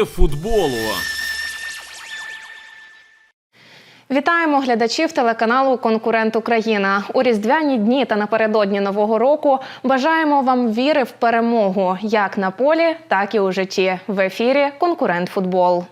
Новини футболу. Вітаємо глядачів телеканалу Конкурент Україна у різдвяні дні та напередодні нового року. Бажаємо вам віри в перемогу як на полі, так і у житті. В ефірі Конкурент Футбол.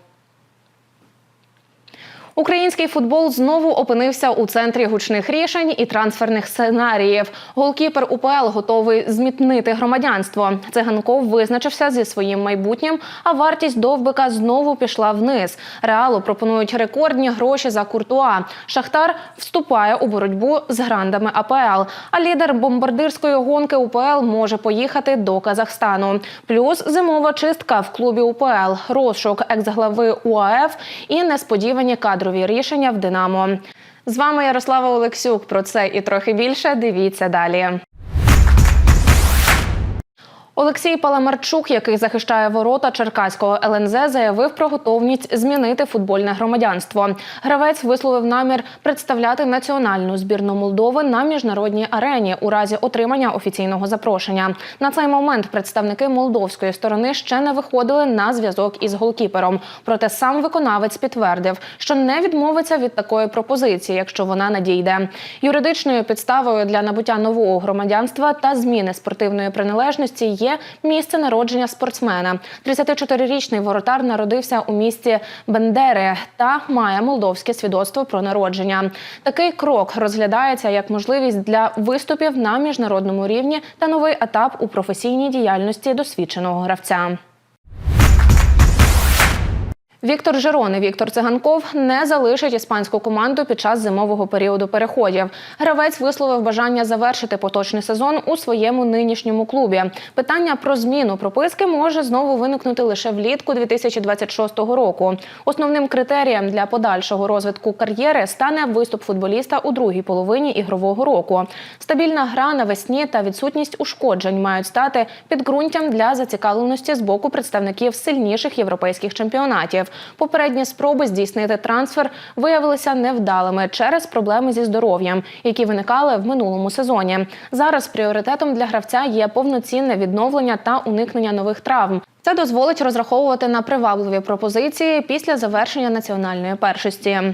Український футбол знову опинився у центрі гучних рішень і трансферних сценаріїв. Голкіпер УПЛ готовий змітнити громадянство. Циганков визначився зі своїм майбутнім, а вартість довбика знову пішла вниз. Реалу пропонують рекордні гроші за куртуа. Шахтар вступає у боротьбу з грандами АПЛ. А лідер бомбардирської гонки УПЛ може поїхати до Казахстану. Плюс зимова чистка в клубі УПЛ, розшук екс-глави УАФ і несподівані кадрові рішення в Динамо. З вами Ярослава Олексюк. Про це і трохи більше. Дивіться далі. Олексій Паламарчук, який захищає ворота Черкаського ЛНЗ, заявив про готовність змінити футбольне громадянство. Гравець висловив намір представляти національну збірну Молдови на міжнародній арені у разі отримання офіційного запрошення. На цей момент представники молдовської сторони ще не виходили на зв'язок із голкіпером. Проте сам виконавець підтвердив, що не відмовиться від такої пропозиції, якщо вона надійде. Юридичною підставою для набуття нового громадянства та зміни спортивної приналежності є місце народження спортсмена. 34-річний воротар народився у місті Бендери та має молдовське свідоцтво про народження. Такий крок розглядається як можливість для виступів на міжнародному рівні та новий етап у професійній діяльності досвідченого гравця. Віктор Жерон і Віктор Циганков не залишать іспанську команду під час зимового періоду переходів. Гравець висловив бажання завершити поточний сезон у своєму нинішньому клубі. Питання про зміну прописки може знову виникнути лише влітку 2026 року. Основним критерієм для подальшого розвитку кар'єри стане виступ футболіста у другій половині ігрового року. Стабільна гра навесні та відсутність ушкоджень мають стати підґрунтям для зацікавленості з боку представників сильніших європейських чемпіонатів. Попередні спроби здійснити трансфер виявилися невдалими через проблеми зі здоров'ям, які виникали в минулому сезоні. Зараз пріоритетом для гравця є повноцінне відновлення та уникнення нових травм. Це дозволить розраховувати на привабливі пропозиції після завершення національної першості.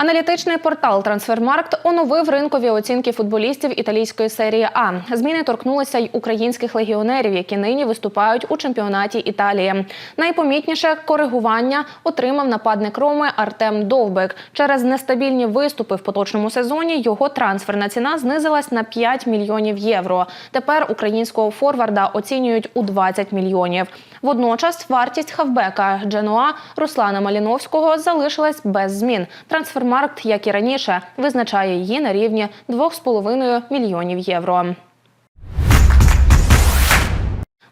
Аналітичний портал Трансфермаркт оновив ринкові оцінки футболістів італійської серії А. Зміни торкнулися й українських легіонерів, які нині виступають у чемпіонаті Італії. Найпомітніше коригування отримав нападник Роми Артем Довбик. Через нестабільні виступи в поточному сезоні його трансферна ціна знизилась на 5 мільйонів євро. Тепер українського форварда оцінюють у 20 мільйонів. Водночас вартість хавбека Дженуа Руслана Маліновського залишилась без змін. Трансфермаркт, як і раніше, визначає її на рівні 2,5 мільйонів євро.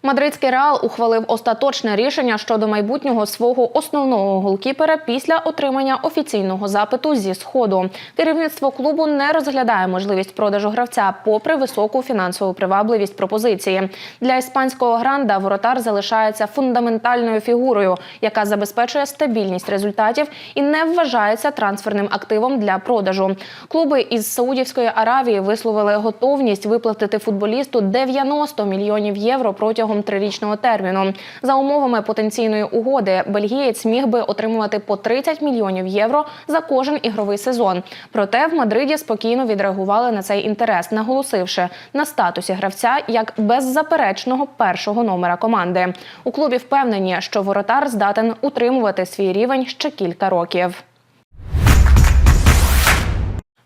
Мадридський реал ухвалив остаточне рішення щодо майбутнього свого основного голкіпера після отримання офіційного запиту зі сходу. Керівництво клубу не розглядає можливість продажу гравця, попри високу фінансову привабливість пропозиції. Для іспанського гранда воротар залишається фундаментальною фігурою, яка забезпечує стабільність результатів і не вважається трансферним активом для продажу. Клуби із Саудівської Аравії висловили готовність виплатити футболісту 90 мільйонів євро протягом трирічного терміну. За умовами потенційної угоди, бельгієць міг би отримувати по 30 мільйонів євро за кожен ігровий сезон. Проте в Мадриді спокійно відреагували на цей інтерес, наголосивши на статусі гравця як беззаперечного першого номера команди. У клубі впевнені, що воротар здатен утримувати свій рівень ще кілька років.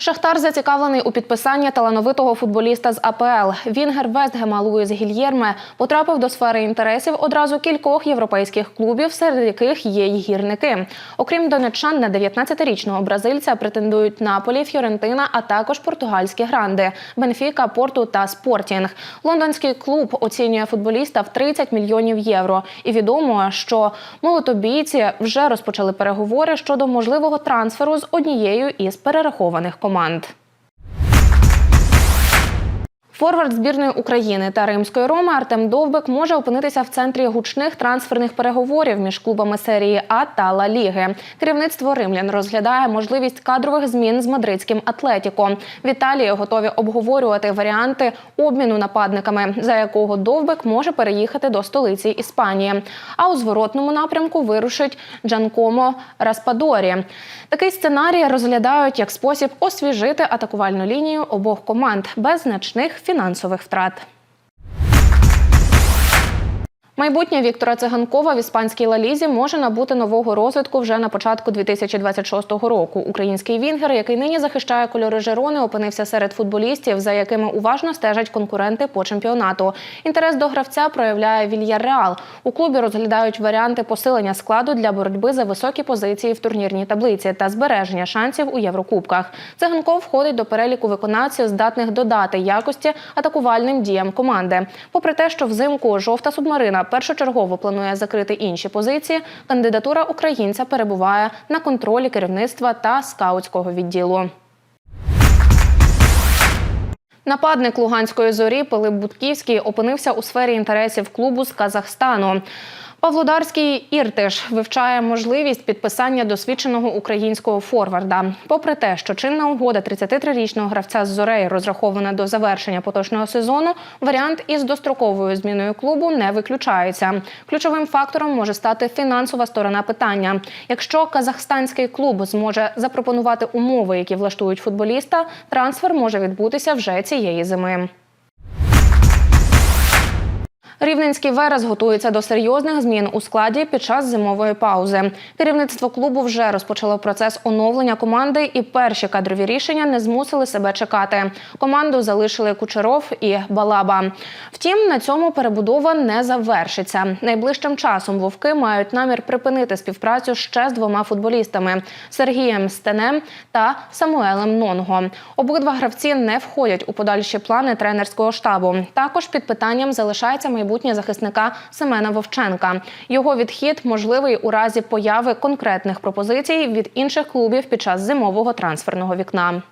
Шахтар зацікавлений у підписанні талановитого футболіста з АПЛ. Вінгер Вестгема Луїс Гільєрме потрапив до сфери інтересів одразу кількох європейських клубів, серед яких є й гірники. Окрім донеччан, на 19-річного бразильця претендують Наполі, Фьорентина, а також португальські гранди Бенфіка, Порту та Спортінг. Лондонський клуб оцінює футболіста в 30 мільйонів євро. І відомо, що молотобійці вже розпочали переговори щодо можливого трансферу з однією із перерахованих команд. команд. Форвард збірної України та Римської Роми Артем Довбик може опинитися в центрі гучних трансферних переговорів між клубами серії А та Ла Ліги. Керівництво римлян розглядає можливість кадрових змін з мадридським Атлетіко. В Італії готові обговорювати варіанти обміну нападниками, за якого Довбик може переїхати до столиці Іспанії. А у зворотному напрямку вирушить Джанкомо Распадорі. Такий сценарій розглядають як спосіб освіжити атакувальну лінію обох команд без значних фінансових втрат. Майбутнє Віктора Циганкова в іспанській лалізі може набути нового розвитку вже на початку 2026 року. Український вінгер, який нині захищає кольори Жерони, опинився серед футболістів, за якими уважно стежать конкуренти по чемпіонату. Інтерес до гравця проявляє Вільяреал. У клубі розглядають варіанти посилення складу для боротьби за високі позиції в турнірній таблиці та збереження шансів у Єврокубках. Циганков входить до переліку виконавців, здатних додати якості атакувальним діям команди. Попри те, що взимку жовта субмарина першочергово планує закрити інші позиції, кандидатура українця перебуває на контролі керівництва та скаутського відділу. Нападник Луганської зорі Пилип Будківський опинився у сфері інтересів клубу з Казахстану. Павлодарський Іртиш вивчає можливість підписання досвідченого українського форварда. Попри те, що чинна угода 33-річного гравця з зорею розрахована до завершення поточного сезону, варіант із достроковою зміною клубу не виключається. Ключовим фактором може стати фінансова сторона питання. Якщо казахстанський клуб зможе запропонувати умови, які влаштують футболіста, трансфер може відбутися вже цієї зими. Рівненський Верес готується до серйозних змін у складі під час зимової паузи. Керівництво клубу вже розпочало процес оновлення команди, і перші кадрові рішення не змусили себе чекати. Команду залишили Кучеров і Балаба. Втім, на цьому перебудова не завершиться. Найближчим часом вовки мають намір припинити співпрацю ще з двома футболістами Сергієм Стенем та Самуелем Нонго. Обидва гравці не входять у подальші плани тренерського штабу. Також під питанням залишається майбутнє захисника Семена Вовченка. Його відхід можливий у разі появи конкретних пропозицій від інших клубів під час зимового трансферного вікна.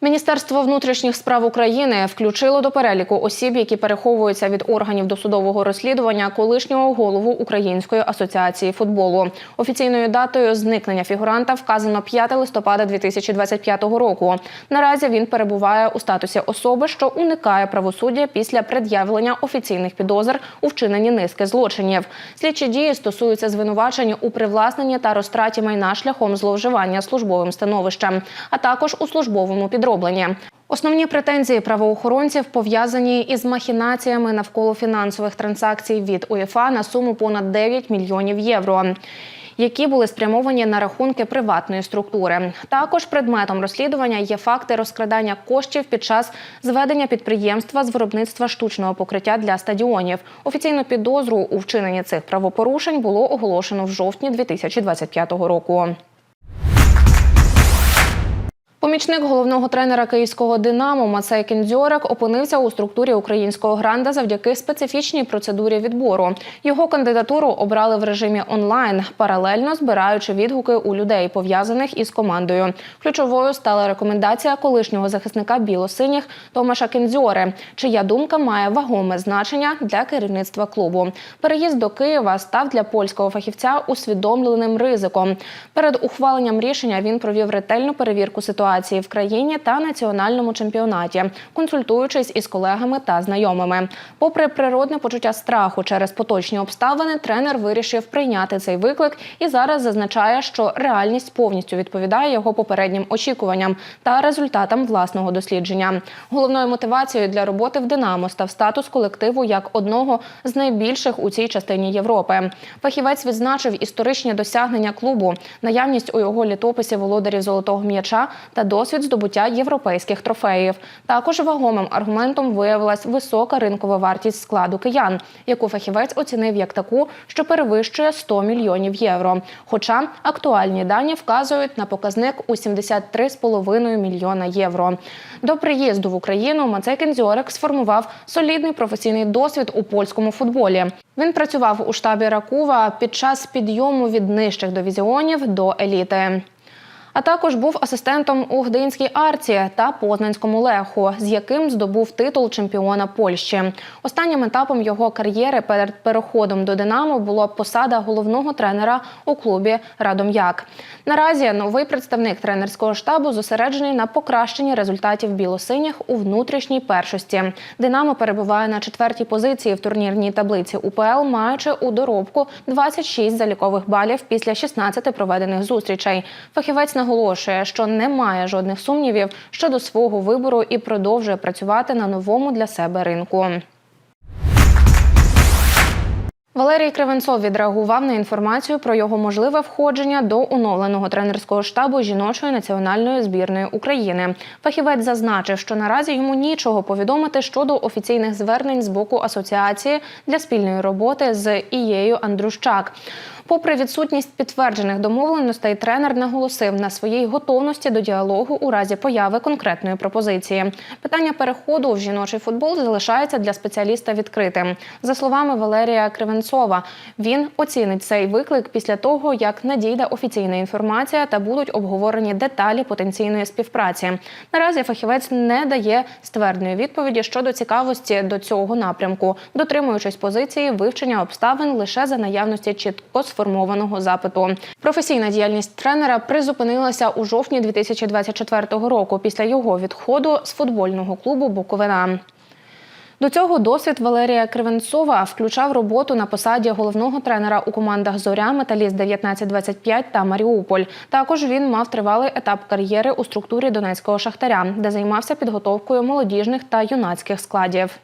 Міністерство внутрішніх справ України включило до переліку осіб, які переховуються від органів досудового розслідування колишнього голову Української асоціації футболу. Офіційною датою зникнення фігуранта вказано 5 листопада 2025 року. Наразі він перебуває у статусі особи, що уникає правосуддя після пред'явлення офіційних підозр у вчиненні низки злочинів. Слідчі дії стосуються звинувачень у привласненні та розтраті майна шляхом зловживання службовим становищем, а також у службовому підробленні. Основні претензії правоохоронців пов'язані із махінаціями навколо фінансових транзакцій від УЄФА на суму понад 9 мільйонів євро. Які були спрямовані на рахунки приватної структури. Також предметом розслідування є факти розкрадання коштів під час зведення підприємства з виробництва штучного покриття для стадіонів. Офіційну підозру у вчиненні цих правопорушень було оголошено в жовтні 2025 року. Помічник головного тренера київського Динамо Мацей Кіндзьорик опинився у структурі українського гранда завдяки специфічній процедурі відбору. Його кандидатуру обрали в режимі онлайн, паралельно збираючи відгуки у людей, пов'язаних із командою. Ключовою стала рекомендація колишнього захисника білосиніх Томаша Кіндзьори, чия думка має вагоме значення для керівництва клубу. Переїзд до Києва став для польського фахівця усвідомленим ризиком. Перед ухваленням рішення він провів ретельну перевірку ситуації в країні та національному чемпіонаті, консультуючись із колегами та знайомими. Попри природне почуття страху через поточні обставини, тренер вирішив прийняти цей виклик і зараз зазначає, що реальність повністю відповідає його попереднім очікуванням та результатам власного дослідження. Головною мотивацією для роботи в Динамо став статус колективу як одного з найбільших у цій частині Європи. Фахівець відзначив історичні досягнення клубу, наявність у його літописі володарів золотого м'яча та досвід здобуття європейських трофеїв. Також вагомим аргументом виявилась висока ринкова вартість складу киян, яку фахівець оцінив як таку, що перевищує 100 мільйонів євро. Хоча актуальні дані вказують на показник у 73,5 мільйона євро. До приїзду в Україну Мацей Кензьорик сформував солідний професійний досвід у польському футболі. Він працював у штабі Ракува під час підйому від нижчих дивізіонів до еліти. А також був асистентом у Гдинській арці та Познанському леху, з яким здобув титул чемпіона Польщі. Останнім етапом його кар'єри перед переходом до Динамо була посада головного тренера у клубі Радом'як. Наразі новий представник тренерського штабу зосереджений на покращенні результатів білосиніх у внутрішній першості. Динамо перебуває на четвертій позиції в турнірній таблиці УПЛ, маючи у доробку 26 залікових балів після 16 проведених зустрічей. Фахівець наголошує, що не має жодних сумнівів щодо свого вибору і продовжує працювати на новому для себе ринку. Валерій Кривенцов відреагував на інформацію про його можливе входження до оновленого тренерського штабу жіночої національної збірної України. Фахівець зазначив, що наразі йому нічого повідомити щодо офіційних звернень з боку асоціації для спільної роботи з Ією Андрущак. Попри відсутність підтверджених домовленостей, тренер наголосив на своїй готовності до діалогу у разі появи конкретної пропозиції. Питання переходу в жіночий футбол залишається для спеціаліста відкритим. За словами Валерія Кривенцова, він оцінить цей виклик після того, як надійде офіційна інформація та будуть обговорені деталі потенційної співпраці. Наразі фахівець не дає ствердної відповіді щодо цікавості до цього напрямку, дотримуючись позиції вивчення обставин лише за наявності чітко сформованого запиту. Професійна діяльність тренера призупинилася у жовтні 2024 року після його відходу з футбольного клубу Буковина. До цього досвід Валерія Кривенцова включав роботу на посаді головного тренера у командах Зоря, Металіст 1925 та Маріуполь. Також він мав тривалий етап кар'єри у структурі Донецького шахтаря, де займався підготовкою молодіжних та юнацьких складів.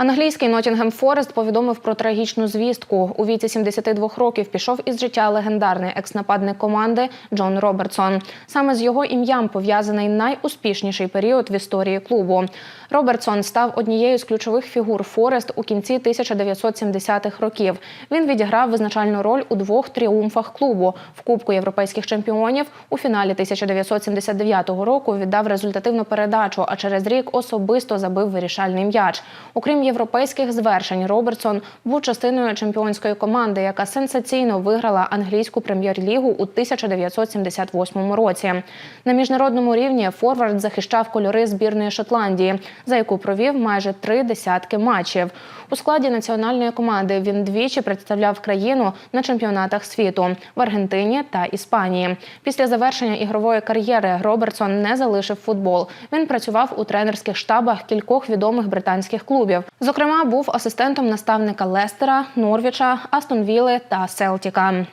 Англійський Нотінгем Форест повідомив про трагічну звістку. У віці 72 років пішов із життя легендарний екс-нападник команди Джон Робертсон. Саме з його ім'ям пов'язаний найуспішніший період в історії клубу. Робертсон став однією з ключових фігур Форест у кінці 1970-х років. Він відіграв визначальну роль у двох тріумфах клубу в Кубку європейських чемпіонів. У фіналі 1979 року віддав результативну передачу, а через рік особисто забив вирішальний м'яч. Окрім європейських звершень, Робертсон був частиною чемпіонської команди, яка сенсаційно виграла англійську прем'єр-лігу у 1978 році. На міжнародному рівні Форвард захищав кольори збірної Шотландії, за яку провів майже три десятки матчів. У складі національної команди він двічі представляв країну на чемпіонатах світу в Аргентині та Іспанії. Після завершення ігрової кар'єри Робертсон не залишив футбол. Він працював у тренерських штабах кількох відомих британських клубів. Зокрема, був асистентом наставника Лестера, Норвіча, Астон Вілли та Селтіка.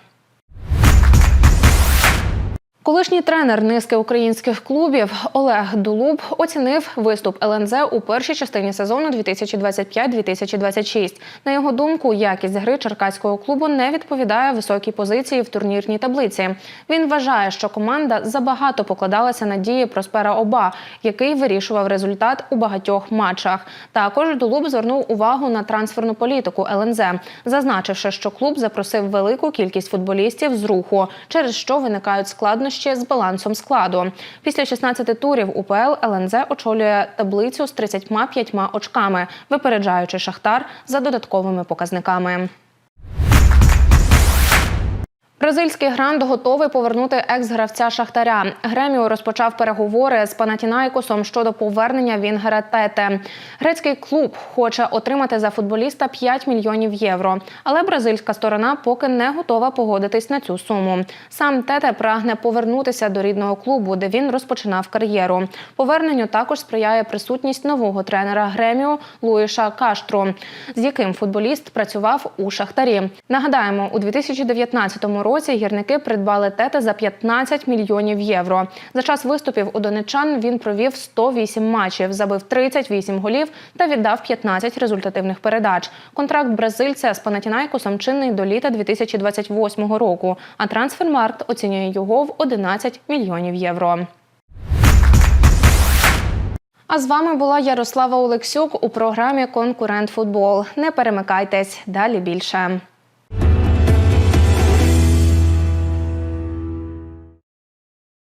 Колишній тренер низки українських клубів Олег Дулуб оцінив виступ ЛНЗ у першій частині сезону 2025-2026. На його думку, якість гри черкаського клубу не відповідає високій позиції в турнірній таблиці. Він вважає, що команда забагато покладалася на дії Проспера Оба, який вирішував результат у багатьох матчах. Також Дулуб звернув увагу на трансферну політику ЛНЗ, зазначивши, що клуб запросив велику кількість футболістів з руху, через що виникають складнощі ще з балансом складу. Після 16 турів УПЛ ЛНЗ очолює таблицю з 35 очками, випереджаючи Шахтар за додатковими показниками. Бразильський гранд готовий повернути екс-гравця Шахтаря. Греміо розпочав переговори з Панатінайкосом щодо повернення Вінгера Тете. Грецький клуб хоче отримати за футболіста 5 мільйонів євро, але бразильська сторона поки не готова погодитись на цю суму. Сам Тете прагне повернутися до рідного клубу, де він розпочинав кар'єру. Поверненню також сприяє присутність нового тренера Греміо Луїша Каштру, з яким футболіст працював у Шахтарі. Нагадаємо, у 2019 році році гірники придбали тете за 15 мільйонів євро. За час виступів у донеччан він провів 108 матчів, забив 38 голів та віддав 15 результативних передач. Контракт бразильця з Панатінайкосом чинний до літа 2028 року. А трансфермаркт оцінює його в 11 мільйонів євро. А з вами була Ярослава Олексюк у програмі Конкурент Футбол. Не перемикайтесь далі більше.